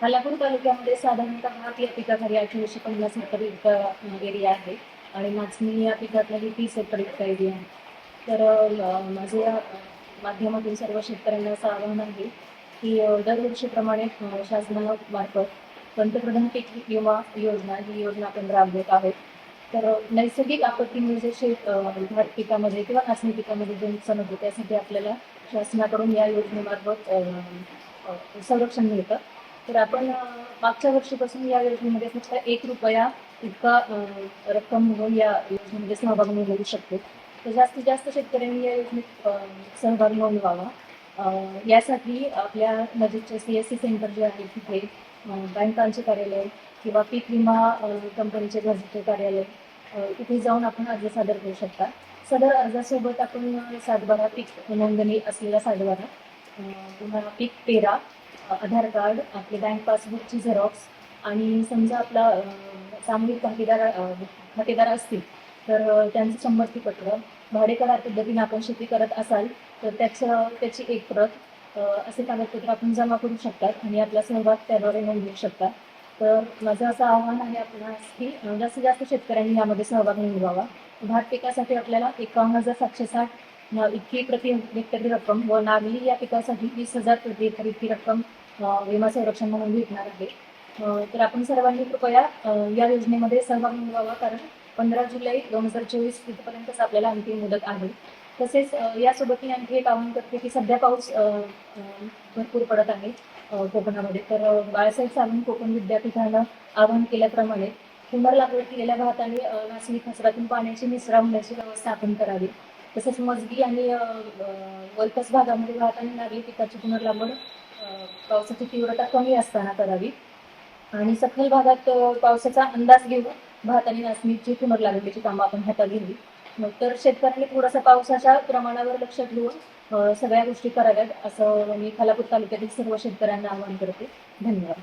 खालापूर तालुक्यामध्ये साधारणतः भात या पिकाखाली अठराशे पन्नास हेक्टर इतका एरिया आहे. आणि नाचणी या पिकातलाही तीस हेक्टर इतका एरिया आहे. तर माझ्या माझे या माध्यमातून सर्व शेतकऱ्यांना असं आवाहन आहे की दरवर्षीप्रमाणे शासनामार्फत पंतप्रधान पीक विमा योजना ही योजना आपण राबवत आहोत. तर नैसर्गिक आपत्तीमुळे जे म्हणजे शेत भात पिकामध्ये किंवा नाचणी पिकामध्ये जे नुकसान होते त्यासाठी आपल्याला शासनाकडून या योजनेमार्फत संरक्षण मिळतं. तर आपण मागच्या वर्षीपासून या योजनेमध्ये फक्त एक रुपया इतका रक्कम म्हणून या योजनेमध्ये सहभाग नोंदवू शकतो. तर जास्तीत जास्त शेतकऱ्यांनी या योजनेत सहभाग नोंदवावा यासाठी आपल्या नजीकचे सी एस सी सेंटर जे आहे तिथे बँकांचे कार्यालय किंवा पीक विमा कंपनीचे घरचे कार्यालय इथे तिथे जाऊन आपण अर्ज सादर करू शकता. सदर अर्जासोबत आपण सातबारा पीक नोंदणी असलेला सातबारा पुन्हा पीक पेरा आधार कार्ड आपले बँक पासबुकची झेरॉक्स आणि समजा आपला सामूहिक भागीदार खातेदार असतील तर त्यांचं त्यांचं संमतीपत्र भाडेकरार पद्धतीने आपण शेती करत असाल तर त्याचं त्याची एक प्रत असे कागदपत्र आपण जमा करू शकतात आणि आपला सहभाग त्याद्वारे नोंदवू शकतात. तर माझं असं आव्हान आहे आपणास की जास्तीत जास्त शेतकऱ्यांनी यामध्ये सहभाग नोंदवावा. भात पिकासाठी आपल्याला एकावन्न हजार सातशे साठ इतकी प्रति हेक्टरी रक्कम व नागली या पिकासाठी वीस हजार प्रति हेक्टर इतकी रक्कम विमा संरक्षण म्हणून भेटणार आहे. तर आपण सर्वांनी कृपया या योजनेमध्ये सहभाग नोंदवावा कारण पंधरा जुलै दोन हजार चोवीस तिथपर्यंतच आपल्याला अंतिम मुदत आहे. तसेच यासोबतही यासोबत मी आणखी एक आवाहन करते की सध्या पाऊस भरपूर पडत आहे कोकणामध्ये. तर बाळासाहेब सावंत कोकण विद्यापीठानं आवाहन केल्याप्रमाणे पुनर लागवड केलेल्या भात आणि नाचणी खसरातून पाण्याची मिसरा होण्याची व्यवस्था आपण करावी. तसेच मजगी आणि अ, वलकस भागामध्ये भात आणि नागली पिकाची पुनर्लागवड पावसाची तीव्रता कमी असताना करावी. आणि सखल भागात पावसाचा अंदाज घेऊन भात आणि नाचणीची पुनर्लागवडीची कामं आपण हातात घ्यावी. मग तर शेतकऱ्यांनी थोडंसं पावसाच्या प्रमाणावर लक्ष ठेवून सगळ्या गोष्टी कराव्यात असं मी खालापूर तालुक्यातील सर्व शेतकऱ्यांना आवाहन करते. धन्यवाद.